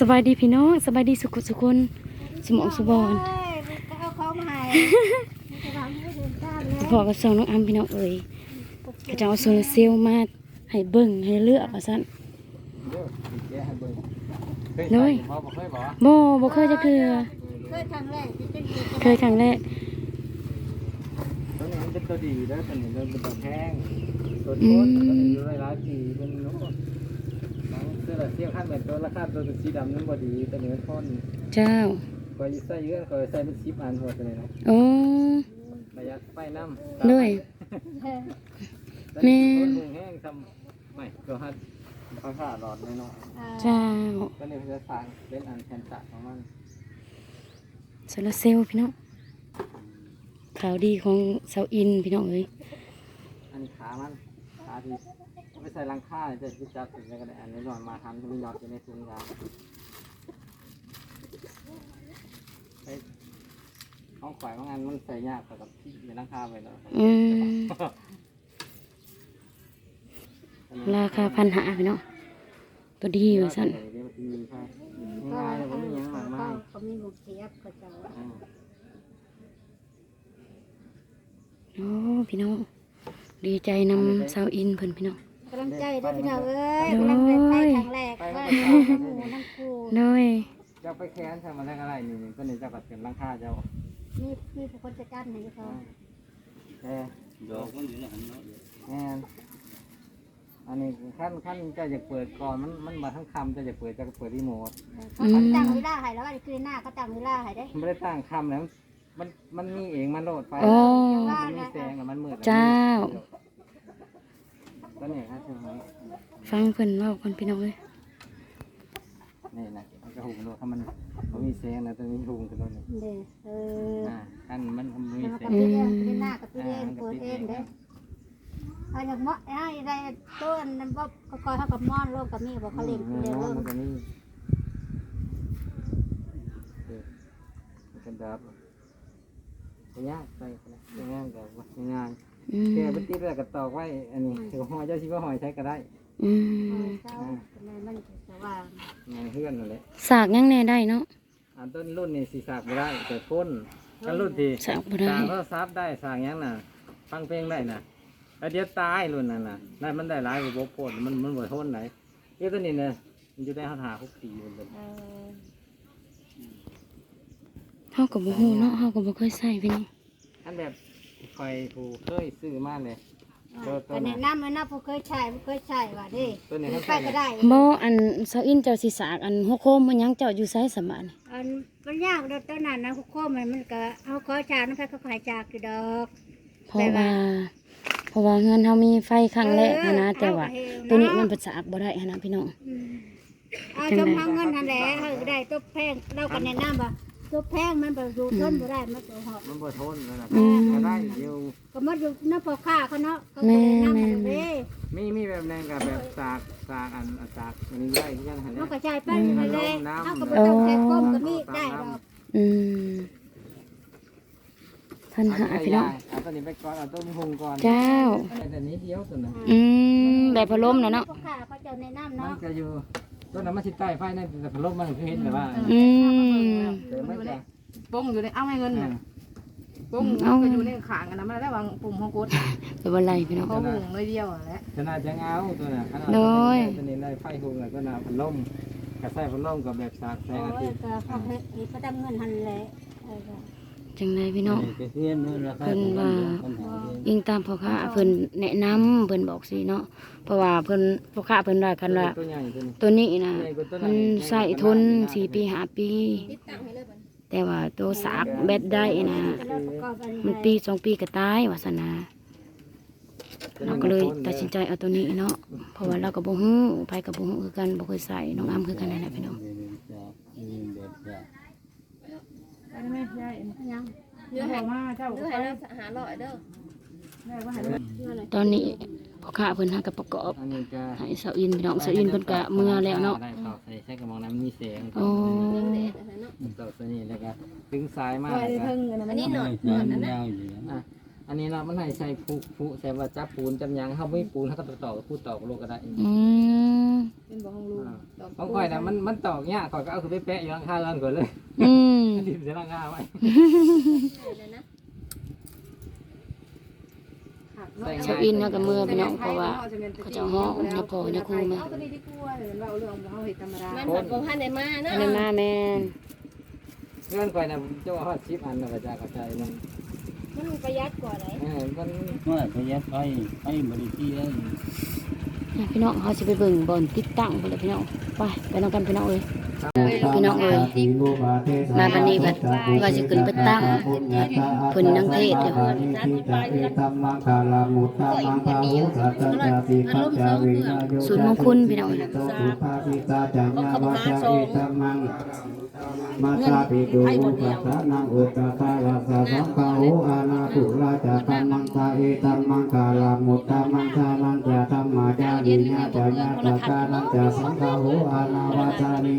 สบายดีพี่น้องสบายดีสุขสุขคนสมองสุบอนเอ้ยเอาเขามาให้จะทำให้เห็นตามแล้วพอกับสองน้องอัมพี่น้องเอ๋ยก็จะเอาโซลาร์เซลล์มาให้เบิ่งให้เลือกว่าซั่นเด้อสิแกะให้เบิ่งเคยน้ใส่อยบ่บ่เคยบ่บ่บ่เคยจะคือเคยครั้งแรกที่จะอยู่เคยครั้งแรกตัวนี้มันเป็นตัวดีเด้อตัวนี้มันเป็นตัวแพงตัวโทนตัวนี้อยู่หลายๆปีเป็นโน้ตบางเสื้อละเสี้ยวขั้นแบบตัวราคาตัวสีดำนั้นบ่ดีตัวนี้มันทนเจ้าคอยใส่เยอะคอยใส่เป็น10อันหัวตัวนี้นะโอ้ประหยัดไฟน้ำด้วยตัวแม่นี้ทนแห้งทำไม่ตัวฮัดเขาขาหลอดน้อยเจ้าๆตัวนี้มันจะสร้างเป็นอันแคนตะของมันโซลาร์เซลล์พี่น้องข่าวดีของเสาอินพี่น้องเอ้ยอันนี้ขามันขาที่เอา ไปใส่รังค่าเนี่ยจะจับถึงแล้วก็ได้อันนี้หน่อยมาทำจะมีหยอดอยู่ในถุงยางไปห้องข่อยบางอันมันใส่ยากกว่ากับที่ในรังค่าไปแล้ว อืมราคาพันหาพี่น้องตัวดีว่าซั่นเดี๋ยวมันจะมีค่าก็ง่ายๆเลยผมมีหยังมากมายเขามีบุกเทียบเขาจะอ่าโอ้พี่น้องดีใจนำเสาอินเพิ่นพี่น้องกำลังใจด้วยพี่น้องเอ้ยกำลังใจไปครั้งแรกว่าน้ำหมูน้ำคูน้อยเจ้าไปแค้นใช่มาแรกอะไรนี่นี่ก็นี่เจ้าก็เป็นรังค่าเจ้ามีมีผู้คนจัดการให้เขาแค่ดอกมันอยู่ในหันเนาะแม่นอันนี้ขั้นขั้นเจะอยากเปิดก่อนมันมันมาทั้งคำเจะอยากเปิดเจะเปิดรีโมทเขาตั้งเวลาให้แล้วว่าคือหน้าเขาตั้งเวลาให้ได้มันไม่ได้ตั้งคำแล้วมันมันมีเองมันโหลดไปโอ้มันมีแสงแล้วมันมืดเจ้า ก็นี่ครับใช่ไหมฟังเพิ่นเว่าคนพี่น้องเลยนี่นะมันจะหุงโหลดถ้ามันมันมีแสงนะตัวนี้หุงขึ้นแล้วนี่เด้อเอออ่าอันมันมันมีมันแสก็งเป็นเรื่องเป็นหน้ากับตัวเองเปิดเองเด้อเอาอย่างเมาะให้ได้ต้นนั้นบ่ก็คอยเฮากับม่อนโลกกับมีบ่เขาเล่นอืมเด้อเนาะเริ่มมันก็นี่เออมันกันดับไม่ยากใส่กันนะไม่ง่ายแต่ว่าง่าย อืมแกไปติดแล้วก็ตอกไว้ อันนี้ถือหอยเจ้าชิว่าหอยใช้ก็ได้อืมเช้ามันจะว่างงานเพื่อนนั่นแหละสากยังแน่ได้เนาะ อันต้นรุ่นนี่สีสากไม่ได้แต่พ้นถ้ารุ่นที่สากบ่ได้ สากก็ซับได้สากหยังน่ะฟังเพลงได้น่ะแล้วเดี๋ยวตายรุ่นนั้นน่ะนั่นมันได้หลายกว่าโบพ้นมันมันบ่ทนไหนเดี๋ยวตัวนี้เนี่ยมันจะได้หาหาคุกปีมันเป็นเออเฮาก็บ่ฮู้เนาะเฮาก็บ่เคยใส่พี่น้องอันแบบ คอยผูเคยซื้อมาเลยแต่แนะนำเลยนะผู้เคยใช้ผู้เคยใช้ว่าดิตัวนี้เขาไปใส่ก็ได้บ่อันเสาอินเจ้าสิสากอันหัวโคมมันยังเจ้าอยู่ไสสมานอันมันยากเด้อตอนนั้นนะโคมมันมันก็เอาขอจากน้ำไฟเขาขายจากอยู่ดอก เพราะว่า เพราะว่าเงินเฮามีไฟครั้งแรกหั้นนะแต่ว่า ตัวนี้มันเป็นสากบ่ได้หั้นนะพี่น้อง อืมเอาชมเอาเงินนั่นแหละเฮาได้ตัวแพงเราก็แนะนำว่า ตัวแพงมันบ่อยู่ทนบ่ได้มันตัวหอบมันบ่ทนนั่นน่ะอืม ก็ได้อยู่ก็มันอยู่น้ำพอค่าเขาเนาะเขาก็แนะนำให้เด้มีมีแบบแนงกับแบบสากสากอันอันสากอันนี้ได้ที่ยังหันมันนะก็ใช้ไปนั่นแหละเฮาก็บ่ต้องใช้ก้มก็มีได้ดอกอืมพันหาพี่น้องเอาตัวนี้ไปก่อนเอาตัวมีหุงก่อนเจ้า แต่นี้เดียวตัวนั้นอืมแบบพัดลมน่ะเนาะ พอค่าเขาจะแนะนำมันเนาะจะอยู่ ตัวนั้นมันสิใต้ไฟนั่นแต่พัดลมมันคือเห็นแต่ว่าอืมแต่ไม่จะปุ้งอยู่ในเอาให้เงินน่ะปุ้งเอาก็อยู่ในขางกันนะมันได้วางปุ่มของกดแบบว่าไรพี่น้องเขาหุงเลยเดียวอะแหละขนาดจะเอาตัวน่ะขนาดโดยตัวนี้ได้ไฟหุงแล้วก็น่ะพัดลมกับใส่พัดลมกับแบบสากแสโอ้งอาทิยตย์ก็เขาเฮ็ดอีกก็ดำเงินหันแหละเออ จังไรพี่น้องเพื่อนราคาเพิ่นว่ายิงตามพ่อค้าเพิ่นแนะนำเพิ่นบอกสิเนาะเพราะว่าเพิ่นพ่อค้าเพิ่นว่ากันว่าตัวนี้ตัวนี้นะมันใส่ทนสี่ปีห้าปี แต่ว่าตัวสากแบตได้นะมันปีสองปีก็ตายว่าสนาเราก็เลยตัดสินใจเอาตัวนี้เนาะเพราะว่าเราก็บ่ฮู้ไปก็บ่ฮู้คือกันบ่เคยใส่น้องอ้ํคือกันนั่นแหละพี่น้อง อันนี้ไม่ใช่ยังเดี๋ยวบอกมาเจ้าเด้อให้เราหาร้อยเด้อแม่ว่าให้ตอนนี้พ่อค้าเพิ่นหากับประกอบอันนี้จะให้เสาอินพี่น้องเสาอินเพิ่นก็เมื่อแล้วเนาะได้ต่อใส่ใช้กระมองน้ำมีแสงโอ้เด็ดๆนะคะเนาะต่อตัวนี้แล้วก็ถึงสายมากไว้เพิ่งกันนะอัมันนนี้หนอนหนอนอันนั้นอะอันนี้เราะมันให้ใส่ผูผูใส่ว่าจับปูนจำยังเขาไม่ปูนเขาก็ต่อพูดต่อกับโลกก็ได้อืม เป็นบ่ห้องลูกของข่อยน่ะมันมันตอกยากข่อยก็เอาขึ้นไปแปะอยู่หลังคาเรือนก่อนเลยอืมทิ่มใส่หลังคาไว้ใส่ชาวอินเขากับมือพี่น้องเพราะว่าเขาจะห้องเนี่ยพอเนี่ยครูมาเอาตัวนี้ดีกว่าเลยว่าเอาเรื่องของเฮาเฮ็ดธรรมดามันแบบบ่ทันได้มาเนาะอันนี้มาแม่นเรือนข่อยน่ะผมจะว่าฮอด10อันน่ะกระจายกระจายมันมันประหยัดกว่าไหนเออมันเมื่อประหยัดไปไปบริที่ได้เนี่ย พี่น้องเขาจะไปเบิ่งบอลติดตั้งไปเลยพี่น้องไปไปน้องกันพี่น้องเอ้ยพี่น้องเอ้ยมาบันนี้บัดว่าจะขึ้นไปตั้งเพิ่นนังเทศอยู่ศูนย์มงคลพี่น้อง มาตาปิดูปัสสะนังอุตตะตาลาสะสังฆาหูอานาปุราจาตัมมังตาเอตัมมังกาลามุตตะมังชาลังจาตัมมาจาริญาจญาตกาลังจาสังฆาหูอานาวาจาริ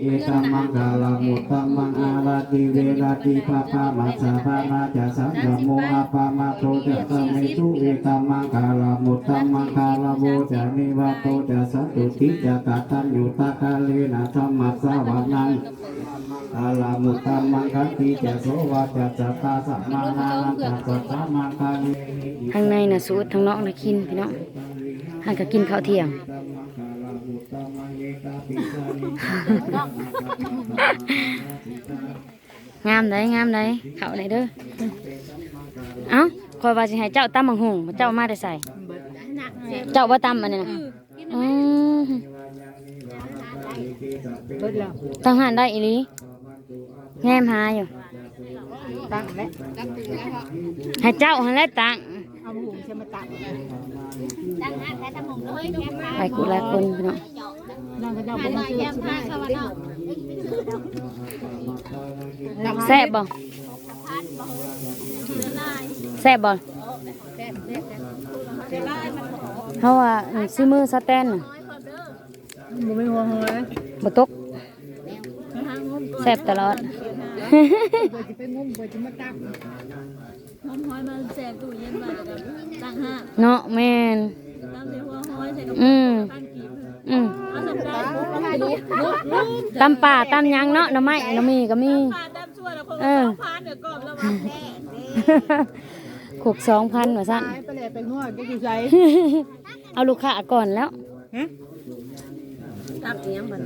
เอตัมมังกาลามุตตะมังอาราติเวราติปะปะมัสสะภานาจาสังฆโมอาปะมาโตจะสะเมตุเอตัมมังกาลามุตตะมังกาลาโวจานิวาโตจะสัตตุทิจะกตัญญูตะคาเลนะธรรมัสสะวานังอาลามุตตามังคัติจะโสวาจะจัตตาสัมมานานังจัตตามังคาเลข้างในน่ะสูตรทางนอกน่ะกินพี่น้องห่างก็กินข้าวเที่ยงงามได้งามได้ข้าวไหนเด้อเอ้าคอยว่าสิให้เจ้าตำบังหุงเจ้ามาได้ใส่เจ้าว่าตำอันนี้นะอืมเบิดแล้ว ตั้งหานได้อีหลีแง้มหาอยู่ตั้งแล้วให้เจ้าหันแหละตังเอาหุงใช่มาตั้งไปกูหลายคนพี่น้องนั่งก็เจ้าบ่มาซื้อสิได้แซ่บบ่แซ่บบ่เพราะว่าซิมือสแตนน่ะ บ่มีหัวหอยบ่ตกแซ่บตลอดบ่สิไปงมบ่สิมาตั้งหอมหอยมาแจกตู้เย็นมาแล้วก็ตั้งห้าเนาะแม่นตั้งใส่หัวหอยใส่กระอืปุกมตั้งกีบอืมเอาสำได้ปุ๊บแล้วให้ดูลุกลุกตำป่าตำหยังเนาะหน่อไม้หน่อมีก็มีพาดำชั่วแล้วคงเออพานเดี๋ยวกรอบแล้วว่าแน่ขกสองพันว่าสั้นตายไปแล้วไปงัวก็อยู่ไสเอาลูกค้าก่อนแล้ว ตักเนี้ยมัน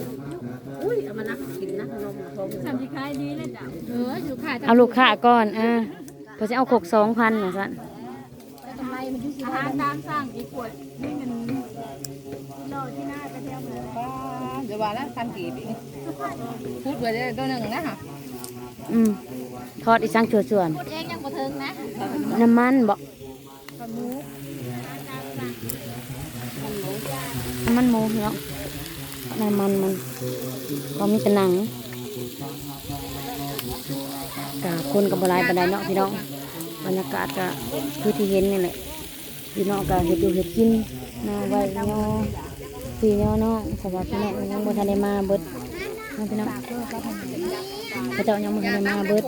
อุ้ยเอามานักกินนะขนมทงทำที่ขายดีเลยจ้ะเอออยู่ขายเอาลูกค้าก่อนเออเพอจะเอาขกสองพันว่าสั้นอาหารตามสั่งอีกขวดนี่มันโลที่หน้ากระเทียมเลยเดี๋ยวว่าแล้วพันกีบอีกพูดไว้ได้ตัวหนึงนะฮะอืมทอดอีสังส่วนส่วนพูดเองยังบ่ถึงนะๆน้ำมันบอกน้ำมันหมูเนาะ น้ำมันมันก็มีแต่หนังกะคนกับบหลายบันไดเนาะพี่น้องบรรยากาศก็คือที่เห็นนี่แหละพี่น้องก็เห็ดอยู่เห็ดกินนาะไว้เนาะพี่เนาะเนาะสวัสดีเนาะยังบ่ทันได้มาเบิดเนพี่น้องพระเจ้ายังบ่ทันได้มาเบิด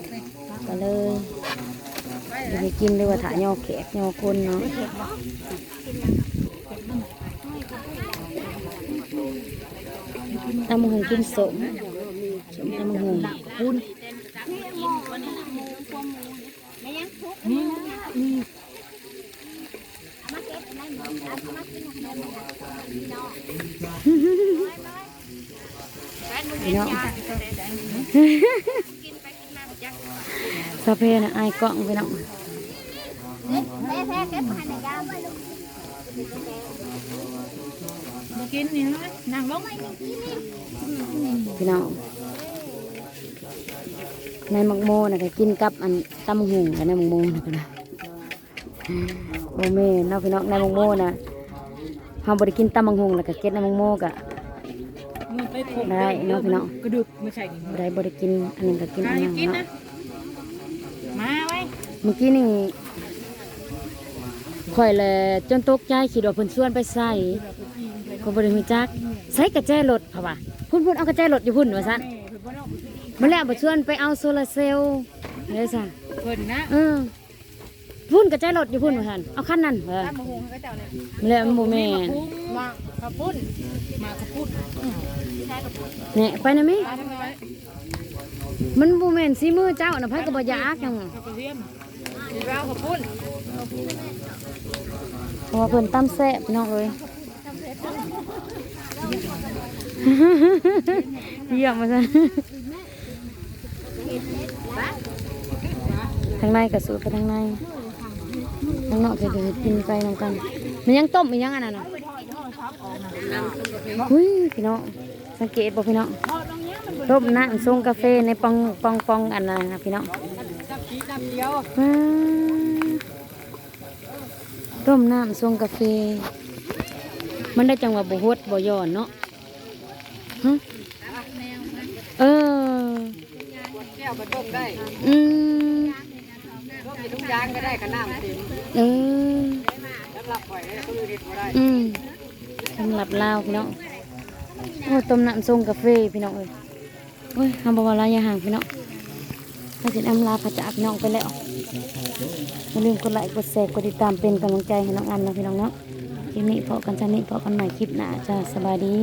ก็เลยเดี๋ยวกินหรือว่าถ่ายยอแขกยอคนเนาะ ตำบักหงกินสมสมตำบั กหงคุณพี่น้องสะเพนะไอ้ายกล้องพี่น้องแพ้แพ้เก็บให้ในยามบ่กินนี่นะนั่งลงพี่น้องในมักโมนะก็กินกับอันตำหุงกับในมักโมนะพี่น้องโอ้แม่เนาะพี่น้องในมักโมนะเฮาบ่ได้กินตำบักหุงแล้วก็เก็ดในมักโมก็มันไปพกได้เนาะพี่น้องกระดูกไม่ใช่นี่บ่ได้บ่ได้กินอันนึงก็กินอันนึงกินเนาะนะมาไว้เมื่อกี้นี่ข่อยแลจนตกใจคิดว่าเพิ่นชวนไปใส่ ก็บ่ได้ฮู้จักใส่กระแจรถเพราะว่าพุ่นพุ่นเอากระแจรถอยู่พุ่นว่าซั่นมาแล้วบ่ชวนไปเอาโซลาร์เซลล์เด้อซ่ะเพิ่นนะเออพุ่นกระแจรถอยู่พุ่นว่าซั่นเอาคันนั้นเออตามมาหุงให้เขาเจ้าเนี่ยแล้วมันบ่แม่นว่าเขาข้าวปุ้นมาข้าวปุ้นเนี่ยไปนะมิมาทำไมมันบ่แม่นสีมือเจ้าน่ะไผก็บ่อยากหยังข้าวกระเทียมสีแววข้าวปุ้นเพราะว่าเพิ่นตำแซ่บพี่น้องเอ้ย เยี่ยมมาซะทางในก็สูดไปทางในทางนอกก็จะกินไปนำกัน มันยังต้มมันยังอันนั้นน่ะหุ้ยพี่น้องสังเกตบ่พี่น้องต้มน้ำส่งกาแฟในปองปองปองอันนั้นนะพี่น้องต้มน้ำส่งกาแฟ มันได้จังหวะบ่ฮดบ่ย้อนเนาะฮะเออแก้วก็ต้มได้อืมต้มมีทุกอย่างก็ได้ขนาดเต็มเออสำหรับข่อยเนี่ยคือเห็ดบ่ได้อืมสำหรับลาวพี่น้องโอ้ต้มน้ำส่งกาแฟพี่น้องเอ้ยโอ้ยทำบวาลายาห่างพี่น้องถ้าจะนำลาพระจากพี่น้องไปแล้วอย่าลืมกดไลค์กดแชร์กดติดตามเป็นกำลังใจให้น้องอันนะพี่น้องเนาะค ลิปนี้พอกันจะนี้พอกันใหม่คลิปหน้าจ้าสบายดี